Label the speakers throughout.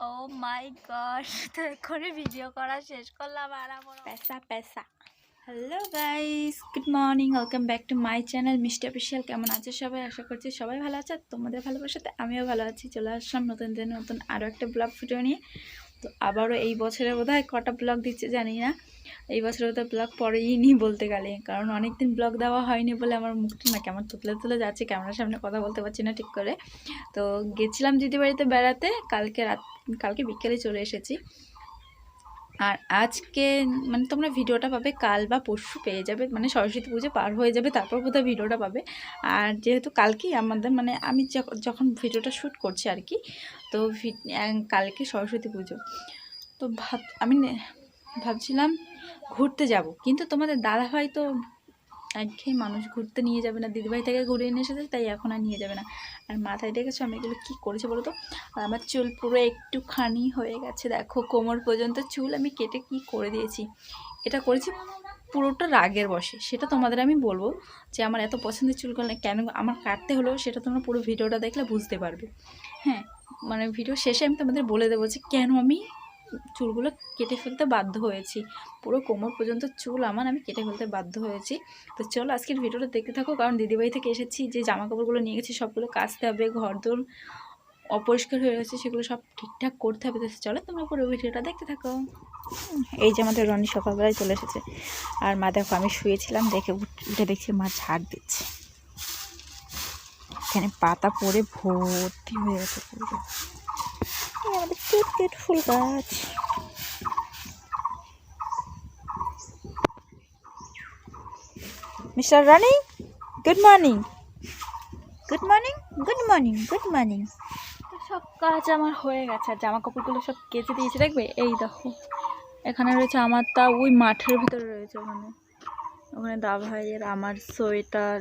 Speaker 1: ও মাই গশ তো এক্ষুনি ভিডিও করা শেষ করলাম আর আমার পেসা পেসা। Hello guys good morning welcome back to my channel mister official কেমন আছে সবাই? আশা করছি সবাই ভালো আছে তোমাদের ভালোবাসাতে আমিও ভালো আছি। চলে আসলাম নতুন দিন নতুন আরও একটা ব্লগ ভিডিও নিয়ে। তো আবারও এই বছরে বোধ হয় কটা ব্লগ দিচ্ছে জানি না। এই বছরে হয় ব্লগ পরেই নি বলতে গেলে, কারণ অনেক দিন ব্লগ দেওয়া হয়নি বলে আমার মুখটা না কেমন তুলে তুলে যাচ্ছে, ক্যামেরার সামনে কথা বলতে পারছি না ঠিক করে। তো গেছিলাম দিদি বাড়িতে বেড়াতে, কালকে রাত কালকে বিকেলে চলে এসেছি। আর আজকে মানে তোমরা ভিডিওটা পাবে কাল বা পরশু পেয়ে যাবে মানে সরস্বতী পুজো পার হয়ে যাবে, তারপর বোধহয় ভিডিওটা পাবে। আর যেহেতু কালকেই আমাদের মানে আমি যখ- যখন ভিডিওটা শ্যুট করছি আর কি, তো কালকে সরস্বতী পুজো। তো ভাব, আমি ভাবছিলাম ঘুরতে যাব, কিন্তু তোমাদের দাদাভাই তো একঘেয়ে মানুষ ঘুরতে নিয়ে যাবে না। দিদিভাই থেকে ঘুরে এনে এসেছে, তাই এখন আর নিয়ে যাবে না। আর মাথায় দেখেছ আমি এগুলো কী করেছি বলো তো আর আমার চুল পুরো একটুখানি হয়ে গেছে। দেখো, কোমর পর্যন্ত চুল আমি কেটে কি করে দিয়েছি। এটা করেছি পুরোটা রাগের বসে সেটা তোমাদের আমি বলব যে আমার এত পছন্দের চুলগুলো কেন আমার কাটতে হলো সেটা তোমরা পুরো ভিডিওটা দেখলে বুঝতে পারবে। হ্যাঁ মানে ভিডিও শেষে আমি তোমাদের বলে দেবো যে কেন আমি চুলগুলো কেটে ফেলতে বাধ্য হয়েছি। পুরো কোমর পর্যন্ত চুল আমার, আমি কেটে ফেলতে বাধ্য হয়েছি। তো চলো আজকের ভিডিওটা দেখতে থাকো, কারণ দিদিবাড়ি থেকে এসেছি, যে জামা কাপড়গুলো নিয়ে গেছি, সবগুলো কাচতে হবে ঘর দোর অপরিষ্কার হয়ে গেছে, সেগুলো সব ঠিকঠাক করতে হবে। তো চলো তোমরা পুরো ভিডিওটা দেখতে থাকো। এই যে আমাদের রনি সকালবেলায় চলে এসেছে, আর মা দেখো আমি শুয়েছিলাম, দেখে উঠ- দেখছি মা ঝাড় দিচ্ছে। এখানে পাতা পড়ে ভর্তি হয়ে গেছে পুরো। আমাদের কিউট কিউট ফুল গাছ। Mister Rani, good morning. Good morning good morning good morning. সব কাজ আমার হয়ে গেছে, আর জামা কাপড়গুলো সব কেচে দিয়েছি, দেখবে? এই দেখো, এখানে রয়েছে আমার তা ওই মাঠের ভিতরে রয়েছে ওখানে। ওখানে দা ভাইয়ের আমার সোয়েটার।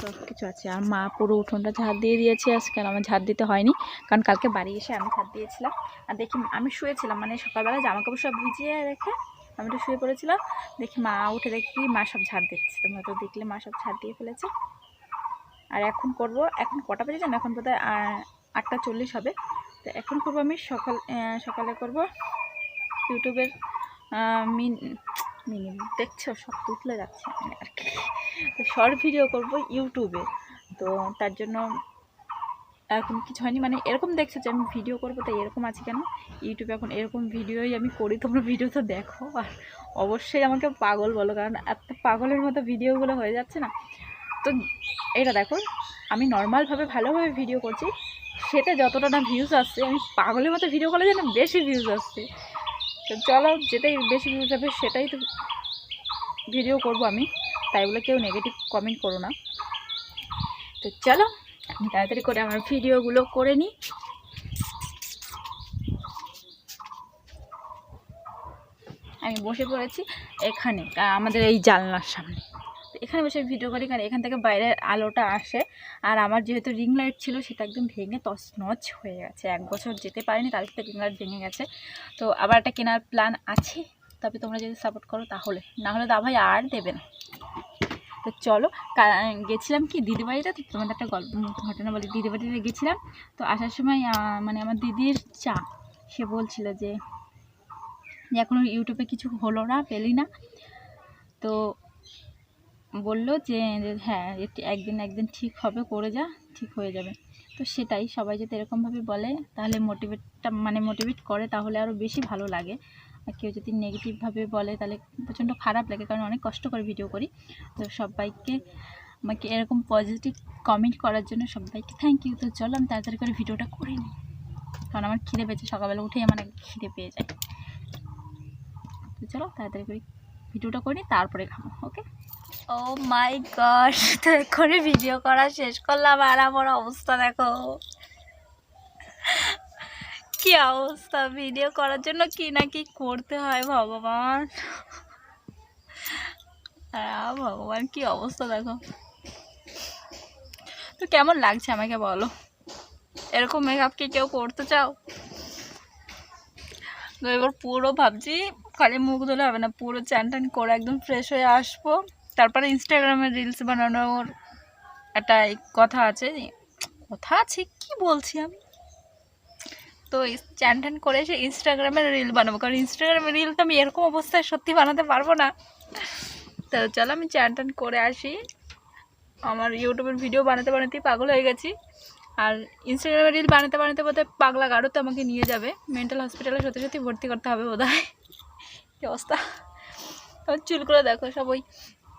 Speaker 1: সব কিছু আছে। আর মা পুরো উঠোনটা ঝাড় দিয়ে দিয়েছে আজকে আমার ঝাড় দিতে হয়নি। কারণ কালকে বাড়ি এসে আমি ঝাড় দিয়েছিলাম। আর দেখি, আমি শুয়েছিলাম মানে সকালবেলা জামা কাপড় সব ভিজিয়ে রেখে আমি তো শুয়ে পড়েছিলাম। দেখি মা উঠে দেখি মা সব ঝাড় দিচ্ছে। তোমরা তো দেখলে মা সব ঝাড় দিয়ে ফেলেছে। আর এখন করব, এখন কটা বেজে জানো? এখন বোধহয় আটটা চল্লিশ হবে। তো এখন করব আমি সকাল সকালে করব ইউটিউবের মিন মিনি দেখছ, সব তুতলে যাচ্ছে মানে আর কি। তো শর্ট ভিডিও করব ইউটিউবে। তো তার জন্য এখন কিছু হয়নি। মানে এরকম দেখছ যে আমি ভিডিও করব, তাই এরকম আছে কেন? ইউটিউবে এখন এরকম ভিডিওই আমি করি, তোমরা ভিডিও তো দেখো। আর অবশ্যই আমাকে পাগল বলো, কারণ এত পাগলের মতো ভিডিওগুলো হয়ে যাচ্ছে না। তো এটা দেখো, আমি নর্মালভাবে ভালোভাবে ভিডিও করছি। সেটা যতটা না ভিউজ আসছে, আমি পাগলের মতো ভিডিও করলে যেন বেশি ভিউজ আসছে। তো চলো, যেটাই বেশি ভিউজ হবে সেটাই তো ভিডিও করব আমি। তাই বলে কেউ নেগেটিভ কমেন্ট করো না। তো চলো, আমি তাড়াতাড়ি করে আমার ভিডিওগুলো করে নিই। আমি বসে পড়েছি এখানে আমাদের এই জানলার সামনে। এখানে বসে ভিডিও করি কারণ এখান থেকে বাইরের আলোটা আসে। আর আমার যেহেতু রিং লাইট ছিল, সেটা একদম ভেঙে তছনছ হয়ে গেছে। এক বছর যেতে পারিনি, তার ভিতরে রিং লাইট ভেঙে গেছে। তো আবার একটা কেনার প্ল্যান আছে, তবে তোমরা যদি সাপোর্ট করো তাহলে। না হলে দা ভাই আর দেবে না। তো চলো গেছিলাম কি দিদিবাড়িতে? তো তোমাদের একটা গল্প ঘটনা বলি। দিদিবাড়িতে গেছিলাম, তো আসার সময় মানে আমার দিদির চা, সে বলছিল যে এখনও ইউটিউবে কিছু হলো না, পেলি না? তো বলল যে হ্যাঁ এটি একদিন একদিন ঠিক হবে, করে যা, ঠিক হয়ে যাবে। তো সেটাই, সবাই যদি এরকমভাবে বলে, তাহলে মোটিভেটটা মানে মোটিভেট করে, তাহলে আরও বেশি ভালো লাগে। আর কেউ যদি নেগেটিভভাবে বলে, তাহলে প্রচণ্ড খারাপ লাগে, কারণ অনেক কষ্ট করে ভিডিও করি। তো সবাইকে, আমাকে এরকম পজিটিভ কমেন্ট করার জন্য সবাইকে থ্যাংক ইউ তো চলো, আমি তাড়াতাড়ি করে ভিডিওটা করে নিই। কারণ আমার খিদে পেয়েছে, সকালবেলা উঠেই আমার খিদে পেয়ে যায়। তো চলো, তাড়াতাড়ি করে ভিডিওটা করি তারপরে খাব ওকে ও মাই গড তো এক্ষুনি ভিডিও করা শেষ করলাম আর আমার অবস্থা দেখো। কি অবস্থা ভিডিও করার জন্য কি না কি করতে হয় ভগবান। ভগবান কি অবস্থা দেখো। তো কেমন লাগছে আমাকে বলো? এরকম মেকআপ কি কেউ করতে চাও? তো এবার পুরো ভাবছি, খালি মুখ ধুলে হবে না, পুরো চ্যান টান করে একদম ফ্রেশ হয়ে আসব। তারপরে ইনস্টাগ্রামে রিলস বানানোর একটা কথা আছে কথা আছে, কি বলছি আমি? তো চ্যান ট্যান করে এসে ইনস্টাগ্রামে রিল বানাবো, কারণ ইনস্টাগ্রামে রিল তো আমি এরকম অবস্থায় সত্যি বানাতে পারব না। তো চলো আমি চ্যান ট্যান করে আসি। আমার ইউটিউবের ভিডিও বানাতে বানাতেই পাগল হয়ে গেছি। আর ইনস্টাগ্রামে রিল বানাতে বানাতে বোধহয় পাগলা গাড়ো তো আমাকে নিয়ে যাবে। মেন্টাল হসপিটালে সত্যি সত্যি ভর্তি করতে হবে বোধ হয় কী অবস্থা? আমার চুলগুলো দেখো সব ওই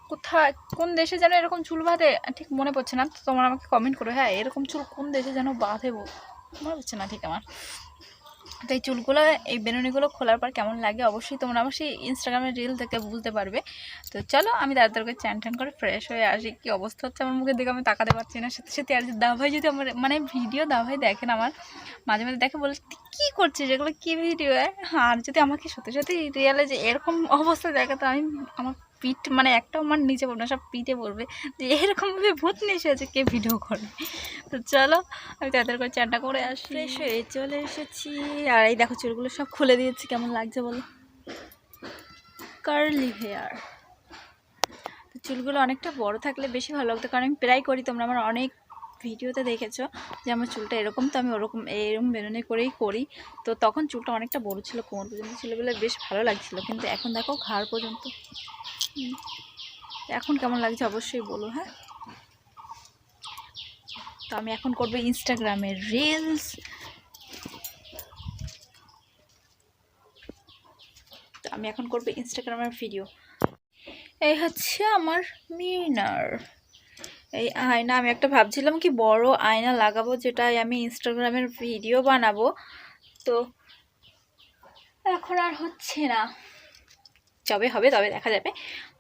Speaker 1: কোথায়, কোন দেশে যেন এরকম চুল বাঁধে? ঠিক মনে পড়ছে না। তো তোমরা আমাকে কমেন্ট করো। হ্যাঁ এরকম চুল কোন দেশে যেন বাঁধে মনে পড়ছে না ঠিক আমার। তো এই চুলগুলো, এই বেনুনিগুলো খোলার পর কেমন লাগে অবশ্যই তোমরা অবশ্যই ইনস্টাগ্রামের রিল থেকে বুঝতে পারবে। তো চলো, আমি তাড়াতাড়ি করে চ্যান ট্যান করে ফ্রেশ হয়ে আসি। কী অবস্থা হচ্ছে আমার মুখের দিকে আমি তাকাতে পারছি না। সাথে সাথে আর দা ভাই যদি আমার মানে ভিডিও দা ভাই দেখেন আমার, মাঝে মাঝে দেখে বলে, "তুই কী করছিস এগুলো? কী ভিডিও আর যদি আমাকে সত্যি সত্যি রিয়ালে যে এরকম অবস্থা দেখে তো আমি আমার পিঠ মানে একটাও আমার নিচে পড়বে না, সব পিঠে পড়বে। যে এরকমভাবে ভূত নেশে আছে, কে ভিডিও করে তো চলো, আমি তাড়াতাড়ি করে চানটা করে আসি। হয়ে চলে এসেছি। আর এই দেখো, চুলগুলো সব খুলে দিয়েছি, কেমন লাগছে বলো? কার্লি হেয়ার চুলগুলো অনেকটা বড় থাকলে বেশি ভালো লাগতো, কারণ আমি প্রায় করি, তোমরা আমার অনেক ভিডিওতে দেখেছ যে আমার চুলটা এরকম, তো আমি ওরকম এরকম বেরোনে করেই করি। তো তখন চুলটা অনেকটা বড় ছিল, কোমর পর্যন্ত ছিল বলে বেশ ভালো লাগছিল, কিন্তু এখন দেখো ঘাড় পর্যন্ত। এখন কেমন লাগছে অবশ্যই বলো হ্যাঁ? তো আমি এখন করব ইনস্টাগ্রামের রিলস তো আমি এখন করব ইনস্টাগ্রামের ভিডিও এই হচ্ছে আমার মিনার। এই আয়না, আমি একটা ভাবছিলাম কি বড় আয়না লাগাবো যেটাই আমি ইনস্টাগ্রামের ভিডিও বানাবো। তো এখন আর হচ্ছে না। যবে হবে তবে দেখা যাবে।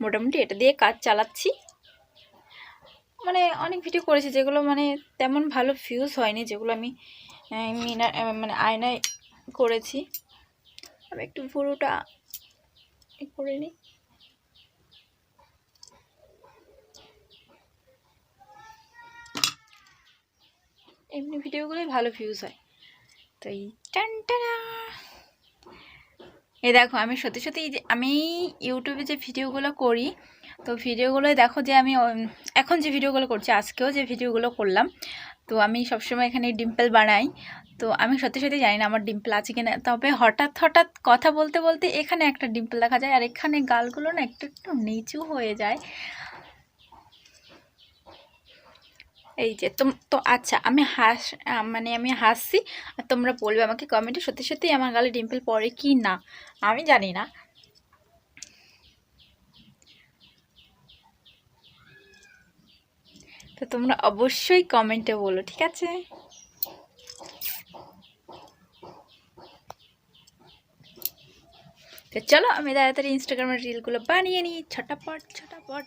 Speaker 1: মোটামুটি এটা দিয়ে কাজ চালাচ্ছি। মানে অনেক ভিডিও করেছি যেগুলো মানে তেমন ভালো ভিউজ হয়নি, যেগুলো আমি মিনার মানে আয়নায় করেছি। আমি একটু পুরোটা করে নিই। এমনি ভিডিওগুলোই ভালো ভিউজ হয়। তো এই টান, টানা। এই দেখো, আমি সত্যি সত্যি আমি ইউটিউবে যে ভিডিওগুলো করি, তো ভিডিওগুলোই দেখো যে আমি এখন যে ভিডিওগুলো করছি, আজকেও যে ভিডিওগুলো করলাম, তো আমি সবসময় এখানে ডিম্পল বানাই। তো আমি সত্যি সত্যি জানি না আমার ডিম্পল আছে কিনা, তবে হঠাৎ হঠাৎ কথা বলতে বলতে এখানে একটা ডিম্পল দেখা যায়, আর এখানে গালগুলো না একটু একটু নিচু হয়ে যায়। এই যে তো আচ্ছা আমি হাস মানে আমি হাসছি, আর তোমরা বলবে আমাকে কমেন্টে সত্যি সত্যি আমার গালে ডিম্পল পড়ে কি না, আমি জানি না। তো তোমরা অবশ্যই কমেন্টে বলো, ঠিক আছে? তো চলো, আমি তাড়াতাড়ি ইনস্টাগ্রামের রিলগুলো বানিয়ে নিই, ছটাপট ছটাপট।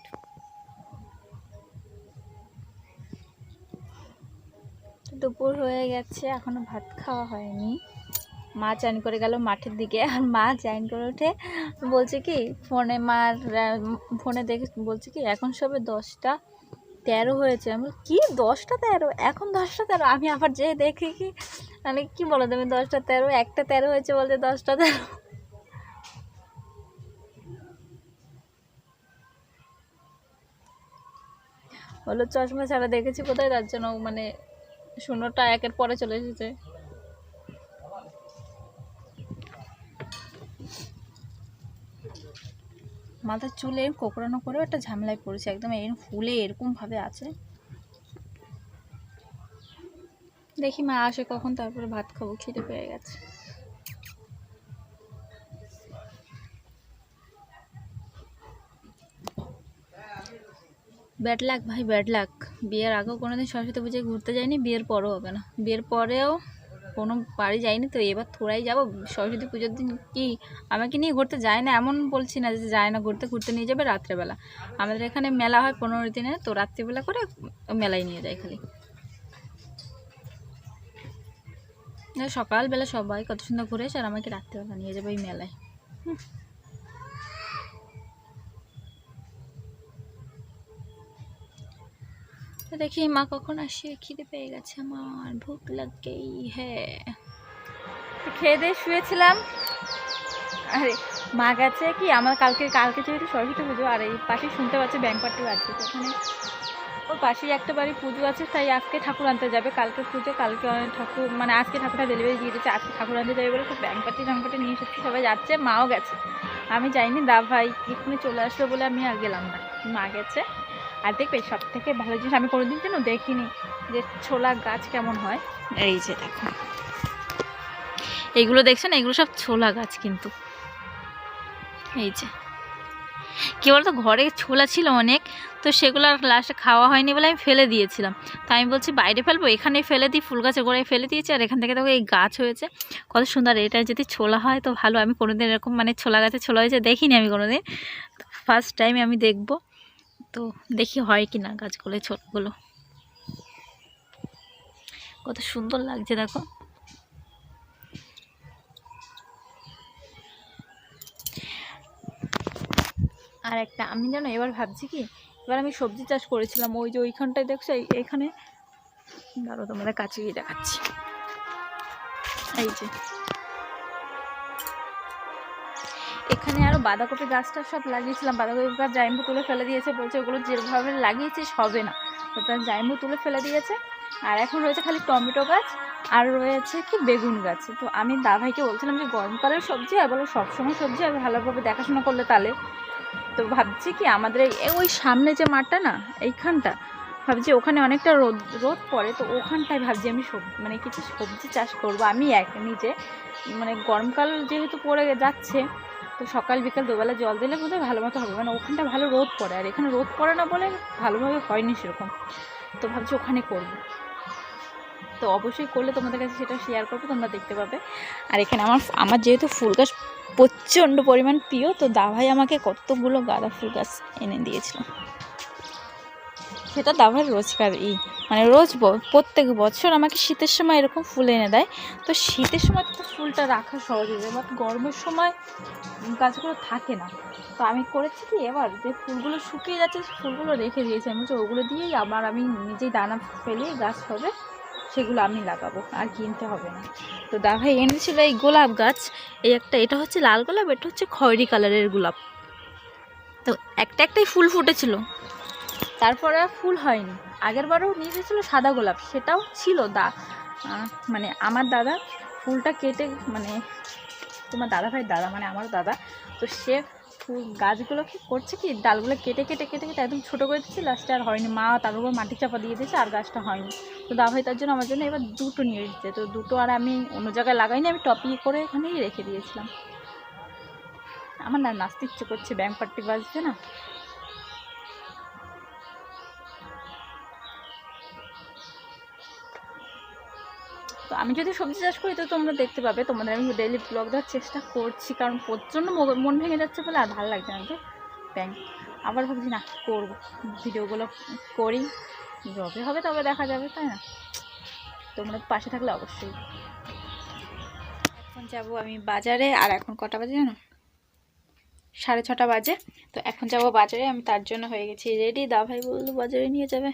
Speaker 1: দুপুর হয়ে গেছে, এখনও ভাত খাওয়া হয়নি। মা চান করে গেল মাঠের দিকে, আর মা চান করে উঠে বলছে কি ফোনে মার ফোনে দেখে বলছে কি, এখন সবে দশটা, তেরো হয়েছে। আমি কি দশটা তেরো? এখন দশটা তেরো? আমি আবার যেয়ে দেখি কি মানে কি বলো তুমি, দশটা তেরো? একটা তেরো হয়েছে বলতে দশটা তেরো। হলো চশমা ছাড়া দেখেছি কোথায়? তার জন্য মানে শূন্যটা একের পরে চলে এসেছে। মাথার চুলে কোকড়ানো করেও একটা ঝামেলায় পড়েছে, একদম এর ফুলে এরকম ভাবে আছে। দেখি মা আসে কখন, তারপরে ভাত খাব খেতে পেয়ে গেছে। ব্যাড লাক ভাই ব্যাড লাক বিয়ের আগেও কোনোদিন সরস্বতী পুজোয় ঘুরতে যাইনি, বিয়ের পরেও হবে না। বিয়ের পরেও কোনো বাড়ি যাইনি তো, এবার থোড়াই যাব। সরস্বতী পুজোর দিন কি আমাকে নিয়ে ঘুরতে যায় না? এমন বলছি না যে যায় না, ঘুরতে ঘুরতে নিয়ে যাবে রাত্রেবেলা। আমাদের এখানে মেলা হয় পনেরো দিনে, তো রাত্রিবেলা করে মেলায় নিয়ে যায় খালি। সকালবেলা সবাই কত সুন্দর ঘুরে আর আমাকে রাত্রিবেলা নিয়ে যাবে ওই মেলায়। হুম। তো দেখি মা কখন আসে, খিদে পেয়ে গেছে আমার, ভুক লাগ গেই হ্যাঁ খেয়ে দিয়ে শুয়েছিলাম। আরে, মা গেছে কি? আমার কালকে কালকে যেহেতু সরস্বতী পুজো, আর এই পাশে শুনতে পাচ্ছে ব্যাংক পার্টি বাজছে, তো ওখানে ওর পাশেই একটা বাড়ি পুজো আছে, তাই আজকে ঠাকুর আনতে যাবে, কালকে পুজো, কালকে ঠাকুর মানে আজকে ঠাকুরটা ডেলিভারি দিয়ে দিচ্ছে আজকে ঠাকুর আনতে যাবে বলে খুব ব্যাংক পাটি ট্যাঙ্ক পাটি নিয়ে এসেছি, সবাই যাচ্ছে, মাও গেছে। আমি যাইনি, দা ভাই এখানে চলে আসবে বলে আমি আর গেলাম না, মা গেছে। আর দেখবে সব থেকে ভালো জিনিস আমি কোনোদিন যেন দেখিনি যে ছোলা গাছ কেমন হয়। এই যে দেখো। এইগুলো দেখছেন? এগুলো সব ছোলা গাছ কিন্তু। এই যে। কি বলতো, ঘরে ছোলা ছিল অনেক, তো সেগুলো আর লাস্টে খাওয়া হয়নি বলে আমি ফেলে দিয়েছিলাম। তো আমি বলছি, বাইরে ফেলব? এখানেই ফেলে দিই, ফুল গাছের গোড়ায় ফেলে দিয়েছি, আর এখান থেকে দেখো এই গাছ হয়েছে। কত সুন্দর, এটা যদি ছোলা হয় তো ভালো। আমি কোনোদিন এরকম মানে ছোলা গাছে ছোলা হয়েছে দেখিনি আমি কোনোদিন। ফার্স্ট টাইম আমি দেখব। তো দেখি হয় কি না গাছগুলো ছোটগুলো। কত সুন্দর লাগছে, দেখো। আর একটা, আমি জানো, এবার ভাবছি কি, এবার আমি সবজি চাষ করেছিলাম, ওই যে ওইখানটায় দেখছ, এই- এইখানে দাঁড়ো তোমাদের কাছে গিয়ে দেখাচ্ছি। এই যে এখানে আরও বাঁধাকপি গাছটা সব লাগিয়েছিলাম। বাঁধাকপি গাছ জাইম্বু তুলে ফেলে দিয়েছে, বলছে ওগুলো যেভাবে লাগিয়েছিস হবে না। তো তার জাইম্বু তুলে ফেলে দিয়েছে। আর এখন রয়েছে খালি টমেটো গাছ আর রয়েছে কি বেগুন গাছ। তো আমি দাভাইকে বলছিলাম যে গরমকালের সবজি আর বলো, সবসময় সবজি আর ভালোভাবে দেখাশোনা করলে তাহলে তো ভাবছি কি আমাদের ওই সামনে যে মাঠটা না, এইখানটা, ভাবছি ওখানে অনেকটা রোদ রোদ পড়ে। তো ওখানটায় ভাবছি আমি সবজি মানে কিছু সবজি চাষ করব। আমি এক নিজে মানে গরমকাল যেহেতু পড়ে যাচ্ছে তো সকাল বিকাল দুবেলা জল দিলে বোধহয় ভালো মতো হবে। মানে ওখানটা ভালো রোদ পড়ে, আর এখানে রোদ পড়ে না বলে ভালোভাবে হয়নি সেরকম। তো ভাবছি ওখানে করব। তো অবশ্যই করলে তোমাদের কাছে সেটা শেয়ার করব, তোমরা দেখতে পাবে। আর এখানে আমার আমার যেহেতু ফুল গাছ প্রচণ্ড পরিমাণ প্রিয়, তো দাভাই আমাকে কতগুলো গাঁদা ফুল গাছ এনে দিয়েছিল। সেটা দাভাই রোজকার ই মানে রোজ প্রত্যেক বছর আমাকে শীতের সময় এরকম ফুল এনে দেয়। তো শীতের সময় তো ফুলটা রাখা সহজ হয়ে যায়, বাট গরমের সময় গাছগুলো থাকে না। তো আমি করেছি কি, এবার যে ফুলগুলো শুকিয়ে যাচ্ছে ফুলগুলো রেখে দিয়েছি। আমি বলছি ওগুলো দিয়েই আবার আমি নিজেই দানা ফেলিয়ে গাছ হবে, সেগুলো আমি লাগাবো, আর কিনতে হবে না। তো দাভাই এনেছিল এই গোলাপ গাছ, এই একটা, এটা হচ্ছে লাল গোলাপ, এটা হচ্ছে খয়েরি কালারের গোলাপ। তো একটা একটাই ফুল ফুটেছিল। তারপরে আর ফুল হয়নি। আগের বারও নিয়ে এসেছিল সাদা গোলাপ, সেটাও ছিল দা। মানে আমার দাদা ফুলটা কেটে মানে তোমার দাদা ভাই দাদা মানে আমার দাদা, তো সে ফুল গাছগুলো কি করছে কি? ডালগুলো কেটে কেটে কেটে কেটে একদম ছোটো করে দিচ্ছে লাস্টে আর হয়নি। মা তার উপর মাটি চাপা দিয়ে দিয়েছে, আর গাছটা হয়নি। তো দাদা ভাই তার জন্য আমার জন্য এবার দুটো নিয়ে এসেছে। তো দুটো আর আমি অন্য জায়গায় লাগাইনি, আমি টপিয়ে করে এখানেই রেখে দিয়েছিলাম। আমার না নাচতে ইচ্ছে করছে ব্যাংক পার্টি বাজছে না। তো আমি যদি সবজি চাষ করি তো তোমরা দেখতে পাবে। তোমাদের আমি ডেইলি ব্লগ দেওয়ার চেষ্টা করছি, কারণ প্রচণ্ড মন ভেঙে যাচ্ছে বলে আর ভালো লাগছে যে ব্যাংক আবার ভাবছি, না, করব। ভিডিওগুলো করি, যবে হবে তবে দেখা যাবে, তাই না? তোমরা পাশে থাকলে অবশ্যই। এখন যাব আমি বাজারে, আর এখন কটা বাজে জানো? সাড়ে ছটা বাজে। তো এখন যাব বাজারে, আমি তার জন্য হয়ে গেছি রেডি দা ভাই বলল, বাজারে নিয়ে যাবে?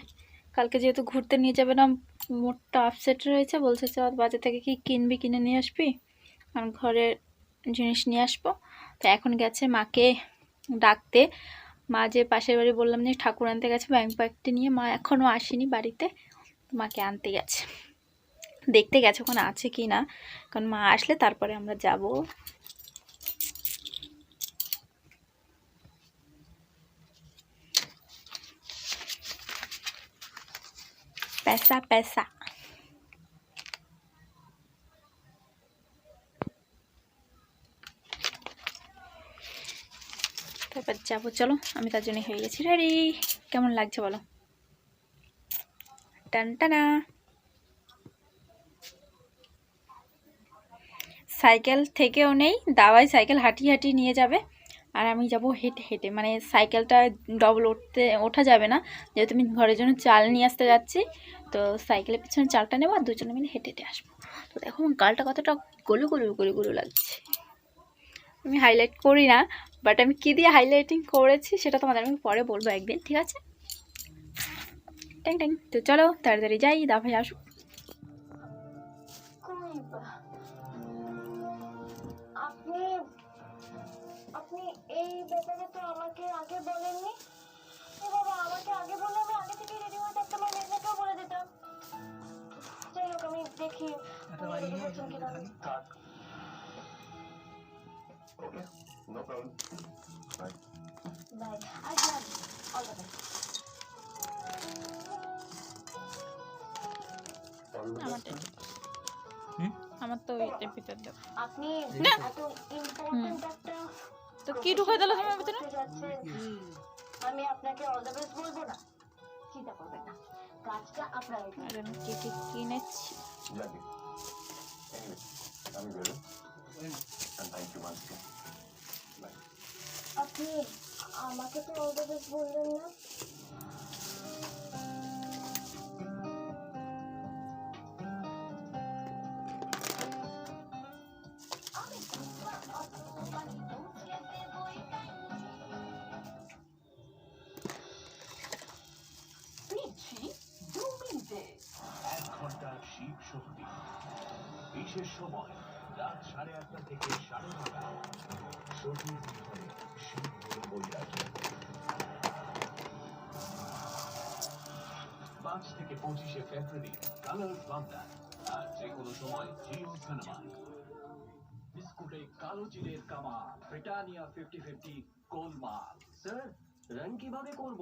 Speaker 1: কালকে যেহেতু ঘুরতে নিয়ে যাবে না, মোটটা আপসেট রয়েছে, বলছে চল বাজার থেকে কি কিনবি, কিনে নিয়ে আসবি? আর ঘরের জিনিস নিয়ে আসব। তো এখন গেছে মাকে ডাকতে। মা যে পাশের বাড়ি বললাম যে ঠাকুর আনতে গেছে, ব্যাংক ব্যাগটি নিয়ে মা এখনও আসেনি বাড়িতে। মাকে আনতে গেছে। দেখতে গেছে ওখানে আছে কি না, কারণ মা আসলে তারপরে আমরা যাব। पैसा पैसा তারপর যাবো চলো আমি তার জন্য হয়ে গেছি রেডি কেমন লাগছে বলো টান টানা সাইকেল থেকেও নেই দাওয়াই সাইকেল হাঁটিয়ে হাঁটিয়ে নিয়ে যাবে আর আমি যাব হেঁটে হেঁটে। মানে সাইকেলটা ডবল উঠতে, ওঠা যাবে না। যেহেতু আমি ঘরের জন্য চাল নিয়ে আসতে যাচ্ছি, তো সাইকেলের পিছনে চালটা নেব আর দুজনে মিলে হেঁটে হেঁটে আসব। তো দেখো, গালটা কতটা গলু গলু গলু গলু লাগছে। আমি হাইলাইট করি না বাট আমি কী দিয়ে হাইলাইটিং করেছি সেটা তোমাদের আমি পরে বলব একদিন, ঠিক আছে? ট্যাং ট্যাং তো চলো, তাড়াতাড়ি যাই, দা ভাই আসুক।
Speaker 2: এই ব্যাপারে তো আমাকে আগে বলেননি। এ বাবা আমাকে আগে বললে আমি আগে থেকে রেডি হয়ে বলে দিতাম। যাই হোক আমি দেখি. বাই আচ্ছা অল দ্য বেস্ট।
Speaker 1: আমার তো ওইটার ভিতর দেব
Speaker 2: আপনি
Speaker 1: না।
Speaker 2: এত ইম্পর্টেন্ট একটা
Speaker 1: তো কি ঢুকাই দিল তোমার ভিতরে?
Speaker 2: আমি আপনাকে অল দ্য বেস্ট বলব না। চিন্তা করবেন না। কাজটা আপনার
Speaker 1: আরে আমি কি কি কিনেছি
Speaker 3: জানি আমি বেরো and thank you once again.
Speaker 2: আপনি আমাকে তো অল দ্য বেস্ট বললেন না।
Speaker 4: বিশেষ সময় রাত সাড়ে আটটা থেকে সাড়ে নটা সতীর নিধনে শিব বৈরাগী পাঁচ থেকে পঁচিশে ফেব্রুয়ারি, কালার বাংলা, আর যে কোনো সময় জিও সিনেমায় বিস্কুটে কালো জিরের কামাল, ব্রিটানিয়া ফিফটি ফিফটি গোলমাল। স্যার রান কীভাবে করব?